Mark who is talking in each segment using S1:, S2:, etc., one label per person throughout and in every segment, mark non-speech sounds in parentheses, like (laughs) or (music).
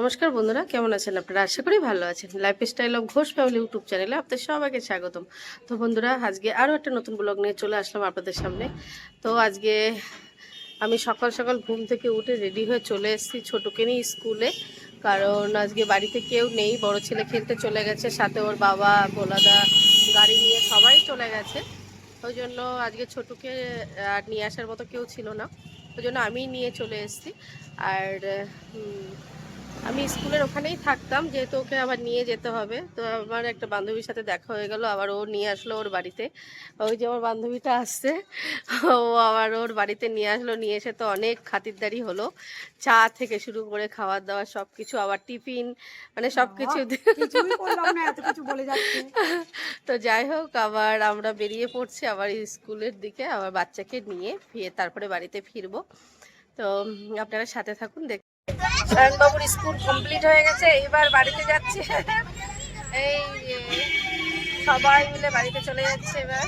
S1: নমস্কার বন্ধুরা, কেমন আছেন আপনারা? আশা করি ভালো আছেন। Lifestyle of Ghosh family YouTube চ্যানেলে আপনাদের সবাইকে স্বাগতম। তো বন্ধুরা, আজকে আরও একটা নতুন ব্লগ নিয়ে চলে আসলাম আপনাদের সামনে। তো আজকে আমি সকাল সকাল ঘুম থেকে উঠে রেডি হয়ে চলে এসেছি ছোটোকে নিয়ে স্কুলে। কারণ আজকে বাড়িতে কেউ নেই, বড় ছেলে খেলতে চলে গেছে, সাথে ওর বাবা, গোলাদা, গাড়ি নিয়ে সবাই চলে গেছে। ওই জন্য আজকে ছোটুকে আর নিয়ে আসার মতো কেউ ছিল না। ওই জন্য আমি নিয়ে চলে এসেছি। আর আমি স্কুলের ওখানেই থাকতাম যেহেতু ওকে আবার নিয়ে যেতে হবে। তো আমার একটা বান্ধবীর সাথে দেখা হয়ে গেল আবার ও নিয়ে আসলো ওর বাড়িতে। ওই যে আমার বান্ধবীটা আসছে ও আবার ওর বাড়িতে নিয়ে আসলো নিয়ে এসে তো অনেক খাতিরদারি হলো। চা থেকে শুরু করে খাবার দাবার সব কিছু আবার টিফিন মানে সব কিছু তো যাই হোক আবার আমরা বেরিয়ে পড়ছি আবার স্কুলের দিকে আবার বাচ্চাকে নিয়ে ফিরে তারপরে বাড়িতে ফিরবো। তো আপনারা সাথে থাকুন দেখ বাবুর স্কুল কমপ্লিট হয়ে গেছে এবার বাড়িতে যাচ্ছে। এই সবাই মিলে বাড়িতে চলে যাচ্ছে এবার।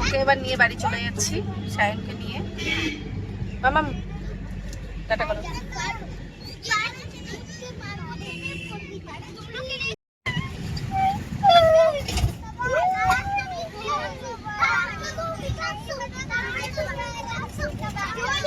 S1: ওকে এবার নিয়ে বাড়ি চলে যাচ্ছি, সায়নকে নিয়ে। মামাম টাটা করো। Tangan itu.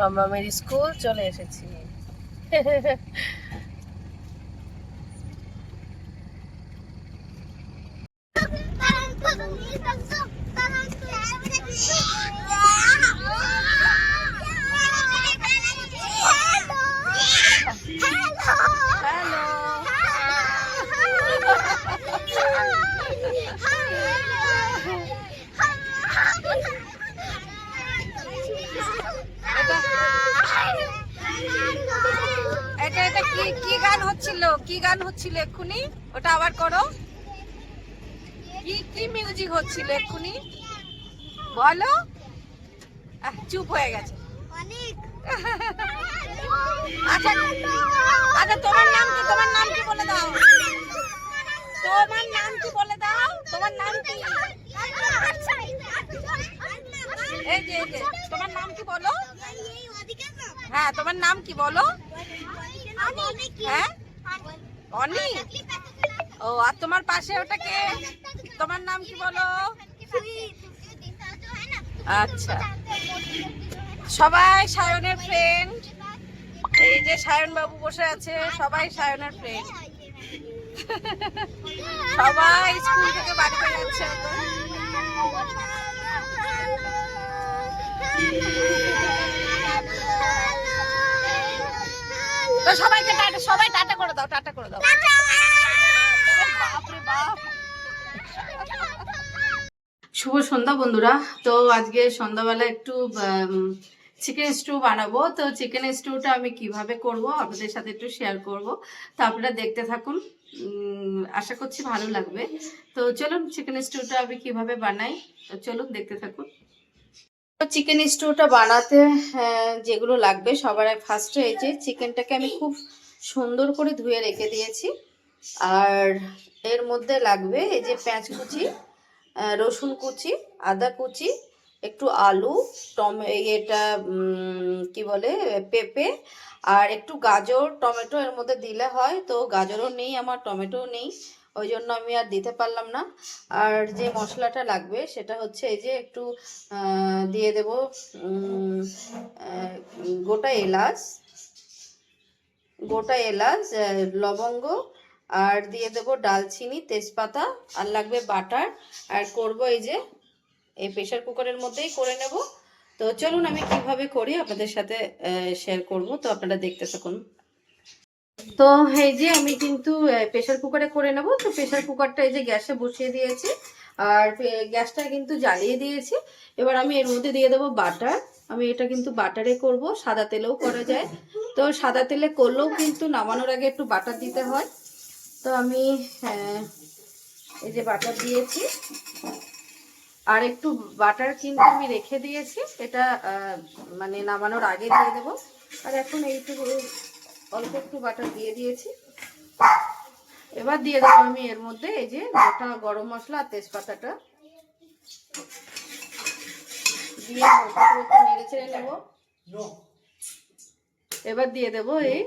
S1: মামামের স্কুল চলে এসেছি (laughs) হ্যালো
S2: এটা এটা কি কি গান হচ্ছিল কি গান হচ্ছিল এক্ষুনি ওটা আবার করো। কি কি মিউজিক হচ্ছিল এক্ষুনি? বলো। চুপ হয়ে গেছে। আচ্ছা আচ্ছা তোমার নাম কি তোমার নাম কি বলে দাও? তোমার নাম কি বলে দাও? তোমার নাম কি? এই যে এই যে তোমার নাম কি বলো? হ্যাঁ তোমার নাম কি বলো? হ্যাঁ? অনি ও আর তোমার পাশে ওটাকে তোমার নাম কি বলো আচ্ছা সবাই সায়নের ফ্রেন্ড এই যে সায়ন বাবু বসে আছে সবাই সায়নের ফ্রেন্ড সবাই স্কুল থেকে বাড়িতে যাচ্ছে এখন। তো সবাইকে টাটা, সবাই টাটা করে দাও, টাটা করে দাও।
S1: শুভ সন্ধ্যা বন্ধুরা। তো আজকে সন্ধ্যাবেলা একটু চিকেন স্টু বানাবো। তো চিকেন স্টুটা আমি কীভাবে করব আপনাদের সাথে একটু শেয়ার করব। তো আপনারা দেখতে থাকুন। আশা করছি ভালো লাগবে। তো চলুন চিকেন স্টুটা আমি কীভাবে বানাই? তো চলুন, দেখতে থাকুন। চিকেন স্টুটা বানাতে হ্যাঁ, যেগুলো লাগবে সবার ফার্স্টে এই যে চিকেনটাকে আমি খুব সুন্দর করে ধুয়ে রেখে দিয়েছি। আর এর মধ্যে লাগবে এই যে পেঁয়াজ কুচি রসুন কুচি আদা কুচি একটু আলু টমে এটা কি বলে পেঁপে আর একটু গাজর টমেটো এর মধ্যে দিলে হয়। তো গাজরও নেই আমার টমেটোও নেই। ওই জন্য আমি আর দিতে পারলাম না। আর যে মশলাটা লাগবে সেটা হচ্ছে এই যে একটু দিয়ে দেব গোটা এলাচ গোটা এলাচ লবঙ্গ আর দিয়ে দেব ডালচিনি তেজপাতা আর লাগবে বাটার। আর করব এই যে এই প্রেশার কুকারের মধ্যেই করে নেব। তো চলুন আমি কীভাবে করি আপনাদের সাথে শেয়ার করব। তো আপনারা দেখতে থাকুন। তো এই যে আমি কিন্তু প্রেশার কুকারে করে নেব। তো প্রেশার কুকারটা এই যে গ্যাসে বসিয়ে দিয়েছি। আর গ্যাসটা কিন্তু জ্বালিয়ে দিয়েছি। এবার আমি এর মধ্যে দিয়ে দেবো বাটার আমি এটা কিন্তু বাটারে করব। সাদা তেলেও করা যায়। তো সাদা তেলে করলেও কিন্তু নামানোর আগে একটু বাটার দিতে হয়। তো আমি এই যে বাটার দিয়েছি। আর একটু বাটার কিন্তু আমি রেখে দিয়েছি। এটা মানে নামানোর আগে দিয়ে দেবো। আর এখন এইটুকু অল্প একটু বাটার দিয়ে দিয়েছি। এবার দিয়ে দেবো আমি এর মধ্যে এই যে গোটা গরম মশলা আর তেজপাতাটা। দিয়ে একটু নেড়ে নেব। এবার দিয়ে দেবো এই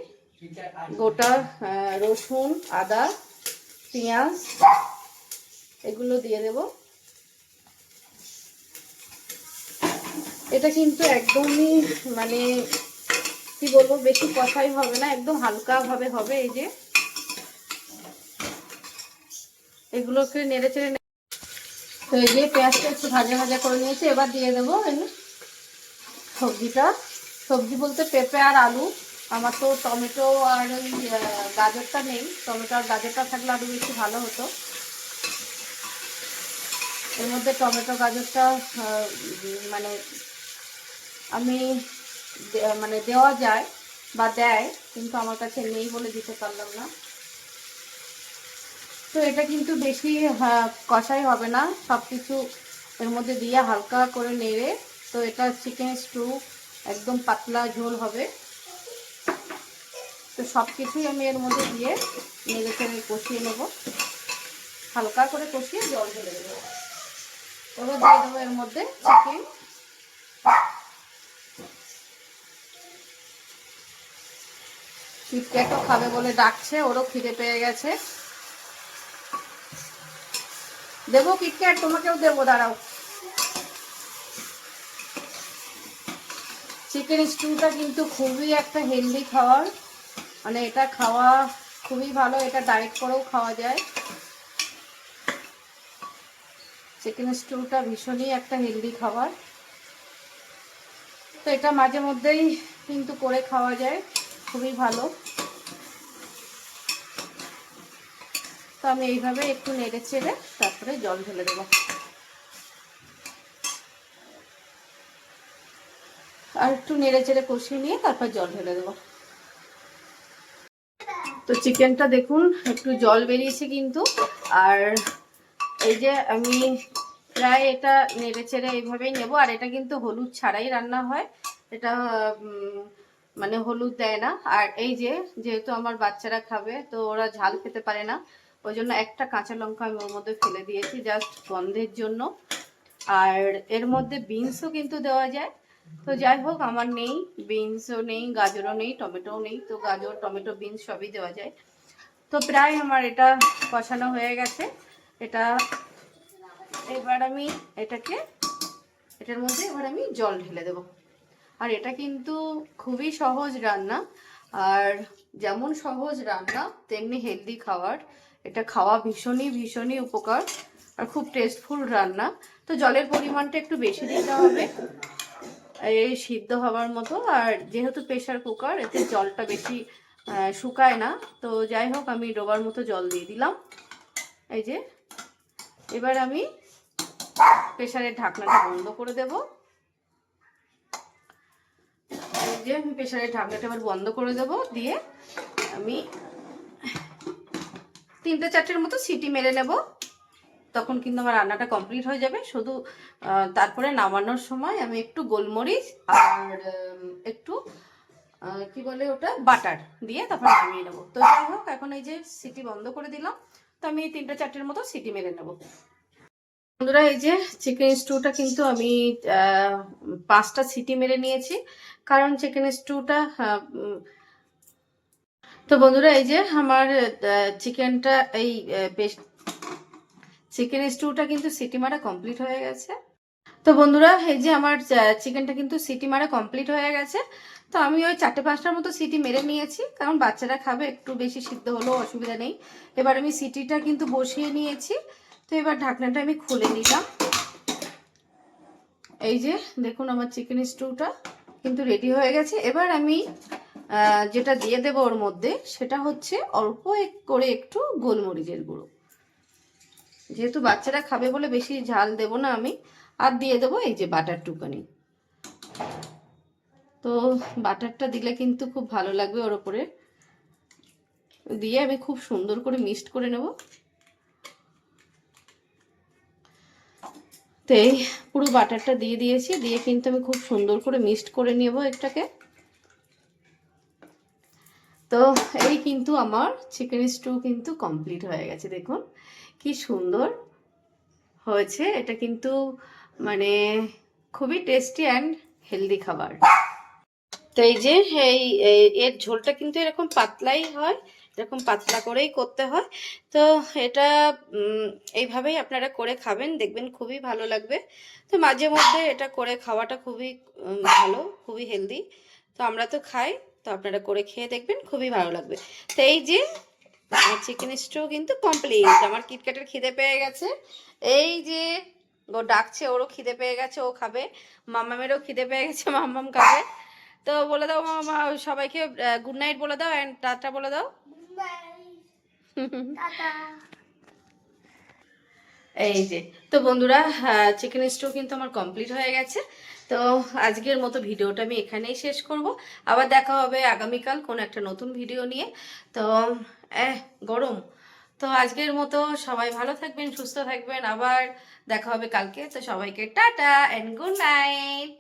S1: গোটা রসুন, আদা, পেঁয়াজ, এগুলো দিয়ে দেব। এটা কিন্তু একদমই মানে কি বলব, বেশি কষাই হবে না, একদম হালকা ভাবে হবে এই যে। এগুলোকে নেড়ে চেড়ে তো এই যে পেঁয়াজটা একটু ভাজা ভাজা করে নিয়েছি, এবার দিয়ে দেবো এই সবজিটা। সবজি বলতে পেঁপে আর আলু। আমার তো টমেটো আর ওই গাজরটা নেই। টমেটো আর গাজরটা থাকলে আরও বেশি ভালো হতো। এর মধ্যে টমেটো, গাজরটা মানে আমি মানে দেওয়া যায় বা দেয় কিন্তু আমার কাছে নেই বলে দিতে পারলাম না। তো এটা কিন্তু বেশি আহ, কষাই হবে না। সব কিছু এর মধ্যে দিয়ে হালকা করে নেড়ে তো এটা চিকেন স্টু একদম পাতলা ঝোল হবে। তো সব কিছুই আমি এর মধ্যে দিয়ে নেড়ে চেড়ে কষিয়ে নেব। হালকা করে কষিয়ে জল ঢেলে দেবো। এবার দিয়ে দেবো এর মধ্যে চিকেন কিটক্যাটও খাবে বলে ডাকছে, ওরও খিদে পেয়ে গেছে। দেবো কিটক্যাট তোমাকেও দেবো, দাঁড়াও। চিকেন স্টুটা কিন্তু খুবই একটা হেলদি খাবার মানে এটা খাওয়া খুবই ভালো, এটা ডায়েট করেও খাওয়া যায়। চিকেন স্টুটা ভীষণই একটা হেলদি খাবার। তো এটা মাঝে মধ্যেই কিন্তু করে খাওয়া যায়। খুবই ভালো। তো আমি এইভাবে একটু নেড়ে চেড়ে তারপরে জল ঢেলে দেবো। আর একটু নেড়ে চেড়ে কষিয়ে নিয়ে তারপর জল ঢেলে দেবো। তো চিকেনটা দেখুন, একটু জল বেরিয়েছে কিন্তু। আর এই যে আমি প্রায় এটা নেড়ে চেড়ে এইভাবেই নেব। আর এটা কিন্তু হলুদ ছাড়াই রান্না হয়। এটা মানে হলুদ দেয় না। আর এই যে, যেহেতু আমার বাচ্চারা খাবে, তো ওরা ঝাল খেতে পারে না। ওই জন্য একটা কাঁচা লঙ্কা আমি ওর মধ্যে ফেলে দিয়েছি জাস্ট গন্ধের জন্য। আর এর মধ্যে বিনসও কিন্তু দেওয়া যায়। তো যাই হোক, আমার নেই বিনসও নেই, গাজরও নেই, টমেটোও নেই। তো গাজর, টমেটো বিনস সবই দেওয়া যায়। তো প্রায় আমার এটা কষানো হয়ে গেছে। এটা এবার আমি এটাকে, এটার মধ্যে এবার আমি জল ঢেলে দেব। আর এটা কিন্তু খুবই সহজ রান্না। আর যেমন সহজ রান্না, তেমনি হেলদি খাবার এটা খাওয়া ভীষণই ভীষণই উপকার আর খুব টেস্টফুল রান্না। তো জলের পরিমাণটা একটু বেশি দিতে হবে। এই সিদ্ধ হওয়ার মতো। আর যেহেতু প্রেশার কুকার এতে জলটা বেশি শুকায় না। তো যাই হোক, আমি ডোবার মতো জল দিয়ে দিলাম। এই যে, এবার আমি প্রেশারের ঢাকনাটা বন্ধ করে দেব এই যে আমি প্রেশারের ঢাকনাটা এবার বন্ধ করে দেব। দিয়ে আমি তিনটে চারটের মতো সিটি মেরে নেব। তখন কিন্তু আমার রান্নাটা কমপ্লিট হয়ে যাবে। শুধু তারপরে নামানোর সময় আমি একটু গোলমরিচ আর একটু কি বলে ওটা? বাটার দিয়ে তারপর নামিয়ে নেব। তো যাই হোক, এখন এই যে সিটি বন্ধ করে দিলাম। তো আমি তিনটা চারটের মতো সিটি মেরে নেব। বন্ধুরা, এই যে চিকেন স্টুটা কিন্তু আমি পাঁচটা সিটি মেরে নিয়েছি। কারণ চিকেন স্টুটা তো বন্ধুরা এই যে আমার চিকেনটা এই পেস্ট চিকেন স্টুটা কিন্তু সিটি মারা কমপ্লিট হয়ে গেছে। তো বন্ধুরা এই যে আমার চিকেনটা কিন্তু সিটি মারা কমপ্লিট হয়ে গেছে। তো আমি ওই চারটে পাঁচটার মতো সিটি মেরে নিয়েছি, কারণ বাচ্চারা খাবে, একটু বেশি সিদ্ধ হলেও অসুবিধা নেই। এবার আমি সিটিটা কিন্তু বসিয়ে নিয়েছি। তো এবার ঢাকনাটা আমি খুলে নিলাম। এই যে দেখুন আমার চিকেন স্টুটা। কিন্তু রেডি হয়ে গেছে। এবার আমি যেটা দিয়ে দেবো ওর মধ্যে, সেটা হচ্ছে অল্প এক- করে একটু গোলমরিচের গুঁড়ো। যেহেতু বাচ্চারা খাবে বলে বেশি ঝাল দেব না আমি, আর দিয়ে দেবো এই যে বাটার টুকানি। তো বাটারটা দিলে কিন্তু খুব ভালো লাগবে ওর ওপরে। দিয়ে আমি খুব সুন্দর করে মিক্সড করে নেব। তো এই পুরো বাটারটা দিয়ে দিয়েছি দিয়ে কিন্তু আমি খুব সুন্দর করে মিক্সড করে নেব এটাকে তো এই কিন্তু আমার চিকেন স্টু কিন্তু কমপ্লিট হয়ে গেছে দেখুন কি সুন্দর হয়েছে। এটা কিন্তু মানে খুবই টেস্টি অ্যান্ড হেলদি খাবার। তো এই যে এই এই- এর ঝোলটা কিন্তু এরকম পাতলাই হয় এরকম পাতলা করেই করতে হয়। তো এটা এইভাবেই আপনারা করে খাবেন, দেখবেন খুবই ভালো লাগবে। তো মাঝে মধ্যে এটা করে খাওয়াটা খুবই ভালো, খুবই হেলদি। তো আমরা তো খাই, তো আপনারা করে খেয়ে দেখবেন, খুবই ভালো লাগবে। তো এই যে চিকেন স্টু কিন্তু কমপ্লিট আমার কিটক্যাটের খিদে পেয়ে গেছে। এই যে, ও ডাকছে, ওরও খিদে পেয়ে গেছে, ও খাবে। মামামেরও খিদে পেয়ে গেছে, মাম্মাম খাবে। তো বলে দাও মামা সবাইকে গুড নাইট বলে দাও অ্যান্ড টাটা বলে দাও। (laughs) এই যে, তো বন্ধুরা চিকেন স্টু কিন্তু আমার কমপ্লিট হয়ে গেছে। তো আজকের মতো ভিডিওটা আমি এখানেই শেষ করব। আবার দেখা হবে আগামীকাল কোনো একটা নতুন ভিডিও নিয়ে। তো গরম। তো আজকের মতো সবাই ভালো থাকবেন, সুস্থ থাকবেন। আবার দেখা হবে কালকে। তো সবাইকে টাটা অ্যান্ড গুড নাইট